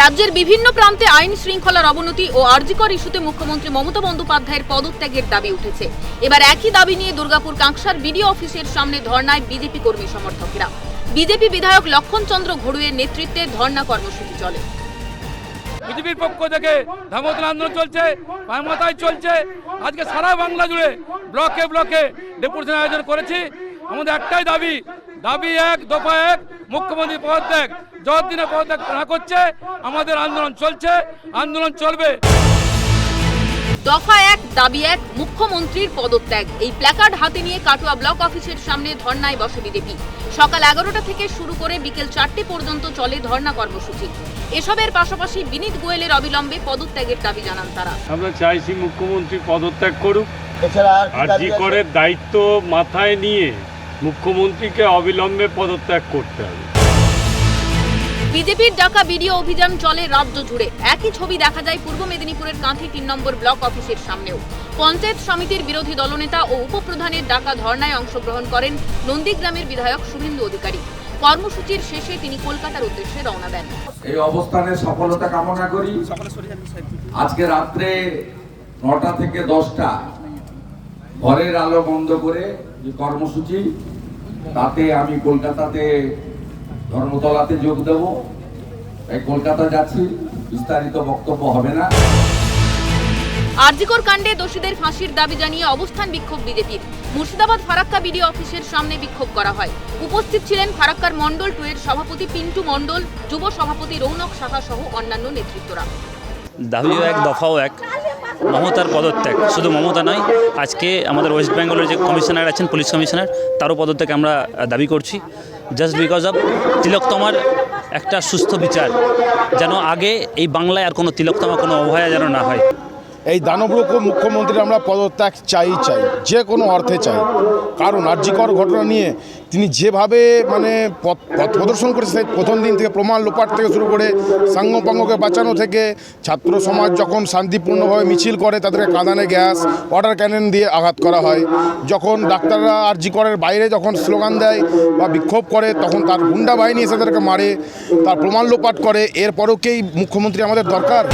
রাজ্যের বিভিন্ন প্রান্তে আইন শৃঙ্খলার অবনতি ও আর্জিকর ইস্যুতে মুখ্যমন্ত্রী মমতা বন্দ্যোপাধ্যায়ের পদত্যাগের দাবি উঠেছে। এবার একই দাবি নিয়ে দুর্গাপুর কাঁকসার বিডিও অফিসের সামনে ধর্নায় বিজেপি কর্মী সমর্থকরা। বিজেপি বিধায়ক লক্ষণ চন্দ্র ঘড়ুয়ের নেতৃত্বে ধর্ণা কর্মসূচি চলে। বিজেপির পক্ষ থেকে ধামতন আন্দোলন চলছে মাথায় চলছে। আজকে সারা বাংলা জুড়ে ব্লকে ব্লকে ডেপুটেশন আয়োজন করেছি। আমাদের একটাই দাবি দাবি এক দফা এক মুখ্যমন্ত্রী পদত্যাগ। যতদিনে পদত্যাগ না করছে আমাদের আন্দোলন চলছে আন্দোলন চলবে। দফা এক দাবি এক মুখ্যমন্ত্রীর পদত্যাগ। এই প্ল্যাকার্ড হাতে নিয়ে কাটোয়া ব্লক অফিসের সামনে ধর্নায় বসে বিজেপি। সকাল এগারোটা থেকে শুরু করে বিকেল চারটে পর্যন্ত চলে ধর্ণা কর্মসূচি। এসবের পাশাপাশি বিনীত গোয়েলের অবিলম্বে পদত্যাগের দাবি জানান তারা। আমরা চাইছি মুখ্যমন্ত্রী পদত্যাগ করুক। এছাড়া আর কি আর দাবি জি আছে? করের দায়িত্ব মাথায় নিয়ে মুখ্যমন্ত্রীকে অবিলম্বে পদত্যাগ করতে হবে। বিজেপির ডাকা বিডিও অভিযান চলে রাজ্য জুড়ে। একই ছবি দেখা যায় পূর্ব মেদিনীপুরের কাঁথি তিন নম্বর ব্লক অফিসের সামনেও। পঞ্চায়েত সমিতির বিরোধী দলনেতা ও উপপ্রধানের ডাকা ধর্নায় অংশগ্রহণ করেন নন্দীগ্রামের বিধায়ক শুভেন্দু অধিকারী। কর্মসূচির শেষে তিনি কলকাতার উদ্দেশ্যে রওনা দেন। এই অবস্থানের সফলতা কামনা করি। আজকে রাত্রে নটা থেকে দশটা ঘরের আলো বন্ধ করে যে কর্মসূচি তাতে আমি কলকাতাতে ধর্মতলাতে যোগ দেব। তাই কলকাতা যাচ্ছি বিস্তারিত বক্তব্য হবে না। আরজিকর কাণ্ডে দোষীদের ফাঁসির দাবি জানিয়ে অবস্থান বিক্ষোভ বিজেপির। মুর্শিদাবাদ ফারাক্কা বিডিও অফিসের সামনে বিক্ষোভ করা হয়। উপস্থিত ছিলেন ফারাক্কার মণ্ডল টু এর সভাপতি পিন্টু মণ্ডল যুব সভাপতি রৌনক সাহা সহ অন্যান্য নেতৃত্বরা। দাবিও এক দফাও এক। মমতার পদত্যাগ। শুধু মমতা নয়, আজকে আমাদের ওয়েস্ট বেঙ্গলের যে কমিশনার আছেন, পুলিশ কমিশনার, তারও পদত্যাগ আমরা দাবি করছি। জাস্ট বিকজ অফ তিলকতমার একটা সুস্থ বিচার, যেন আগে এই বাংলায় আর কোনো তিলকতমা কোনো অভয়া যেন না হয়। এই দানবরূপ মুখ্যমন্ত্রীর আমরা পদত্যাগ চাই চাই, যে কোনো অর্থে চাই। কারণ আর্যিকর ঘটনা নিয়ে তিনি যেভাবে মানে পথ প্রদর্শন করেছে প্রথম দিন থেকে প্রমাণ লোপাট থেকে শুরু করে সাঙ্গপাঙ্গকে বাঁচানো থেকে ছাত্র সমাজ যখন শান্তিপূর্ণভাবে মিছিল করে, তাদেরকে কাঁদানে গ্যাস, ওয়াটার ক্যানন দিয়ে আঘাত করা হয়। যখন ডাক্তাররা আর্যিকরের বাইরে যখন স্লোগান দেয় বা বিক্ষোভ করে, তখন তার গুন্ডা বাহিনী এসে তাদেরকে মারে, তার প্রমাণ লোপাট করে, এরপরও কি মুখ্যমন্ত্রী আমাদের দরকার?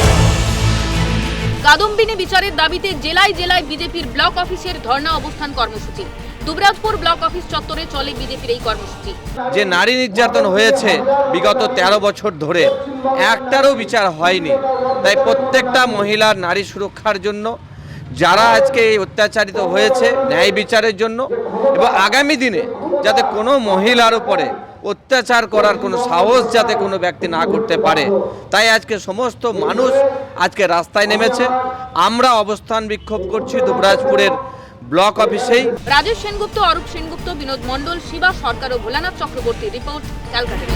কাদম্বিনী বিচারের দাবিতে জেলায় জেলায় বিজেপির ব্লক অফিসের ধর্ণা অবস্থান কর্মসূচি। দুবরাজপুর ব্লক অফিস চত্বরে চলে বিজেপির এই কর্মসূচি। যে নারী নির্যাতন হয়েছে বিগত ১৩ বছর ধরে, একটারও বিচার হয়নি। তাই প্রত্যেকটা মহিলার নারী সুরক্ষার জন্য, যারা আজকে এই অত্যাচারিত হয়েছে ন্যায় বিচারের জন্য, এবং আগামী দিনে যাতে কোনো মহিলার উপরে অত্যাচার করার কোনো সাহস যাতে কোনো ব্যক্তি না করতে পারে। তাই আজকে সমস্ত মানুষ আজকে রাস্তায় নেমেছে। আমরা অবস্থান বিক্ষোভ করছি দুবরাজপুরের ব্লক অফিসেই। রাজেশ সেনগুপ্ত, অরূপ সেনগুপ্ত, বিনোদ মণ্ডল, শিবা সরকার ও ভোলানাথ চক্রবর্তী রিপোর্ট ক্যালকাটা